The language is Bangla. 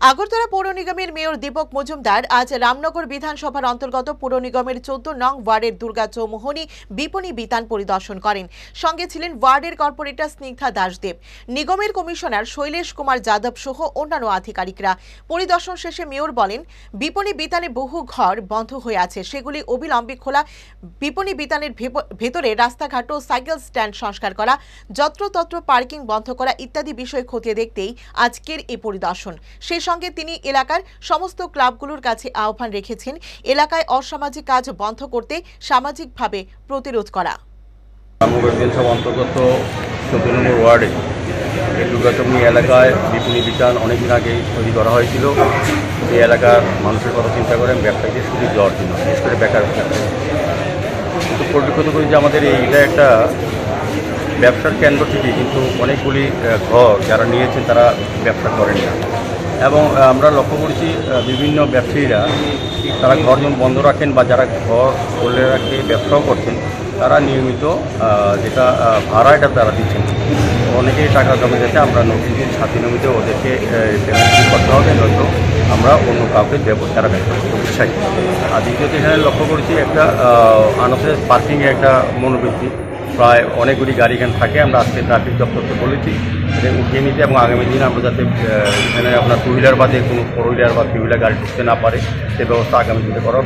আগরতলা পৌর নিগমের মেয়র দীপক মজুমদার আজ রামনগর বিধানসভার অন্তর্গত পৌর নিগমের চোদ্দ নং ওয়ার্ডের দুর্গা চৌমোহনী বিপণী বিতান পরিদর্শন করেন। সঙ্গে ছিলেন ওয়ার্ডের কর্পোরেটর স্নিগ্ধা দাসদেব নিগমের কমিশনার শৈলেশ কুমার যাদব সহ অন্যান্য আধিকারিকরা। পরিদর্শন শেষে মেয়র বলেন, বিপণী বিতানে বহু ঘর বন্ধ হয়ে আছে। সেগুলি অবিলম্বে খোলা। বিপণী বিতানের ভেতরে রাস্তাঘাট ও সাইকেল স্ট্যান্ড সংস্কার করা, যত্রতত্র পার্কিং বন্ধ করা ইত্যাদি বিষয় খতিয়ে দেখতেই আজকের এই পরিদর্শন। সেই সঙ্গে তিনি এলাকার সমস্ত ক্লাবগুলোর কাছে আহ্বান রেখেছেন। এলাকায় অসামাজিক কাজ বন্ধ করতে সামাজিকভাবে প্রতিরোধ করা। অন্তর্গত ওয়ার্ডে এলাকায় বিপণী বিতান অনেকদিন আগেই তৈরি করা হয়েছিল। এই এলাকার মানুষের কথা চিন্তা করেন, ব্যবসায়ীদের সুযোগ দেওয়ার জন্য, বিশেষ করে বেকার। কিন্তু পরিলক্ষিত করি যে আমাদের এই এটা একটা ব্যবসার কেন্দ্র ঠিকই, কিন্তু অনেকগুলি ঘর যারা নিয়েছেন তারা ব্যবসা করেন না এবং আমরা লক্ষ্য করছি বিভিন্ন ব্যবসায়ীরা, তারা ঘর বন্ধ রাখেন বা যারা ঘর খুলে রাখে ব্যবসাও করছেন, তারা নিয়মিত যেটা ভাড়া এটা তারা দিচ্ছেন। অনেকেই টাকা জমে যাচ্ছে আমরা দিন সাথে নিয়মিত ওদেরকে করতে হবে, নয়তো আমরা অন্য কাউকে দেবো করতে উৎসাহী আর দ্বিতীয়ত এখানে লক্ষ্য করেছি একটা আনসেস পার্কিংয়ে একটা মনোবৃত্তি। প্রায় অনেকগুলি গাড়ি এখানে থাকে, আমরা আজকে ট্রাফিক দপ্তরকে বলেছি এটা উঠিয়ে নিতে এবং আগামী দিন আমরা যাতে এখানে আপনার টু হুইলার বাদে কোনো ফোর হুইলার বা থ্রি হুইলার গাড়ি ঢুকতে না পারে, সে ব্যবস্থা আগামী দিনে করা।